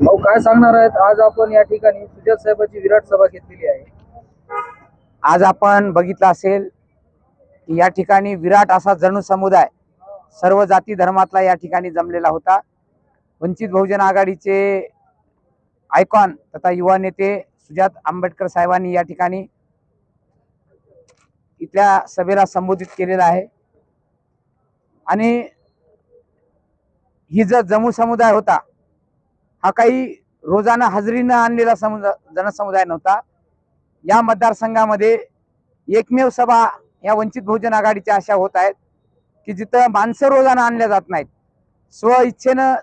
भाऊ काय सांगणार आहेत? आज आपण या ठिकाणी सुजात साहेबांची विराट सभा घेतलेली आहे. आज आपण बघितलं असेल की या ठिकाणी विराट असा जणू समुदाय सर्व जाती धर्मातला या ठिकाणी जमलेला होता. वंचित बहुजन आघाडीचे आयकॉन तथा युवा नेते सुजात आंबेडकर साहेबांनी या ठिकाणी इथल्या सभेला संबोधित केलेलं आहे. आणि ही जर जमू समुदाय होता हा काही रोजाना हजेरीनं आणलेला समुदा जनसमुदाय नव्हता. या मतदारसंघामध्ये एकमेव सभा या वंचित बहुजन आघाडीच्या अशा होत आहेत की जिथं माणसं रोजानं आणल्या जात नाहीत. स्व इच्छेनं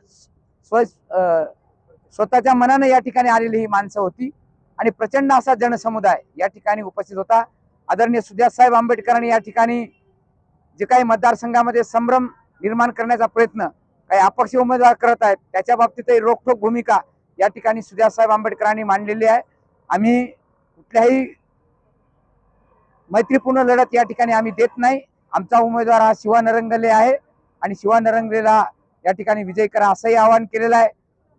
स्व स्वतःच्या मनानं या ठिकाणी आलेली ही माणसं होती आणि प्रचंड असा जनसमुदाय या ठिकाणी उपस्थित होता. आदरणीय सुजातसाहेब आंबेडकरांनी या ठिकाणी जे काही मतदारसंघामध्ये संभ्रम निर्माण करण्याचा प्रयत्न काही अपक्ष उमेदवार करत आहेत त्याच्या बाबतीतही रोखठोक भूमिका या ठिकाणी सुजातसाहेब आंबेडकरांनी मांडलेली आहे. आम्ही कुठल्याही मैत्रीपूर्ण लढत या ठिकाणी आम्ही देत नाही. आमचा उमेदवार हा शिवा नरंगले आहे आणि शिवा नरंगलेला या ठिकाणी विजय करा असंही आवाहन केलेलं आहे.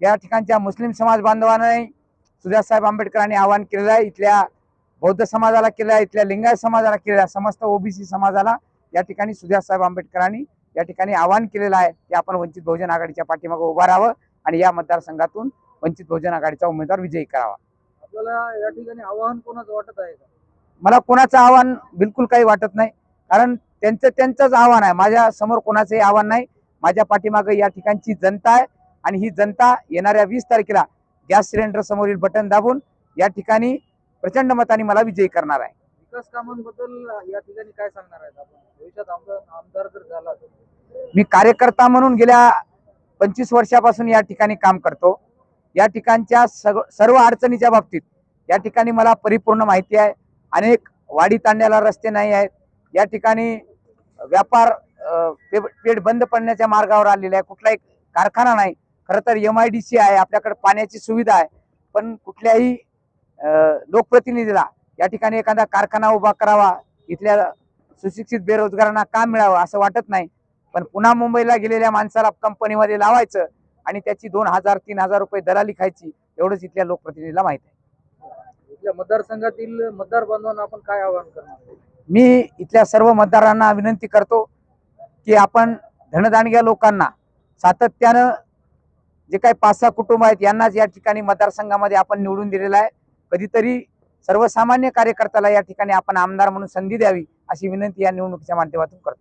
या ठिकाणच्या मुस्लिम समाज बांधवांनाही सुजातसाहेब आंबेडकरांनी आवाहन केलेलं आहे. इथल्या बौद्ध समाजाला केलं आहे इथल्या लिंगायत समाजाला केलेलं आहे समस्त ओबीसी समाजाला या ठिकाणी सुजातसाहेब आंबेडकरांनी या ठिकाणी आवाहन केलेलं आहे की आपण वंचित बहुजन आघाडीच्या पाठीमागे उभा राहावं आणि या मतदारसंघातून वंचित बहुजन आघाडीचा उमेदवार विजयी करावा. आपल्याला या ठिकाणी आव्हान कोणाचं वाटत आहे का? मला कोणाचं आव्हान बिलकुल काही वाटत नाही. कारण त्यांचं त्यांचंच आव्हान आहे. माझ्यासमोर कोणाचंही आव्हान नाही. माझ्या पाठीमागे या ठिकाणची जनता आहे आणि ही जनता येणाऱ्या वीस तारखेला गॅस सिलेंडर समोरील बटन दाबून या ठिकाणी प्रचंड मताने मला विजयी करणार आहे. विकास कामांबद्दल या ठिकाणी काय सांगणार आहेत आपण? भविष्यात आमदार आमदार जर झाला मी कार्यकर्ता म्हणून गेल्या पंचवीस वर्षापासून या ठिकाणी काम करतो. या ठिकाणच्या सग सर्व अडचणीच्या बाबतीत या ठिकाणी मला परिपूर्ण माहिती आहे. अनेक वाढी तांड्याला रस्ते नाही आहेत. या ठिकाणी व्यापार पे- पेट बंद पडण्याच्या मार्गावर आलेला आहे. कुठलाही कारखाना नाही. खरं तर एम आय डी सी आहे. आपल्याकडे पाण्याची सुविधा आहे. पण कुठल्याही लोकप्रतिनिधीला या ठिकाणी एखादा कारखाना उभा करावा इथल्या सुशिक्षित बेरोजगारांना काम मिळावं असं वाटत नाही. पण पुन्हा मुंबईला गेलेल्या माणसाला कंपनीमध्ये लावायचं आणि त्याची दोन हजार तीन हजार रुपये दलाली खायची एवढंच इथल्या लोकप्रतिनिधीला माहीत आहे. इथल्या मतदारसंघातील मतदार बांधवांना आपण काय आवाहन करणार? मी इथल्या सर्व मतदारांना विनंती करतो की आपण धनदांडग्या लोकांना सातत्यानं जे काही पाच सहा कुटुंब आहेत यांनाच या ठिकाणी मतदारसंघामध्ये आपण निवडून दिलेलं आहे. कधीतरी सर्वसामान्य कार्यकर्त्याला या ठिकाणी आपण आमदार म्हणून संधी द्यावी अशी विनंती या निवडणुकीच्या माध्यमातून करतो.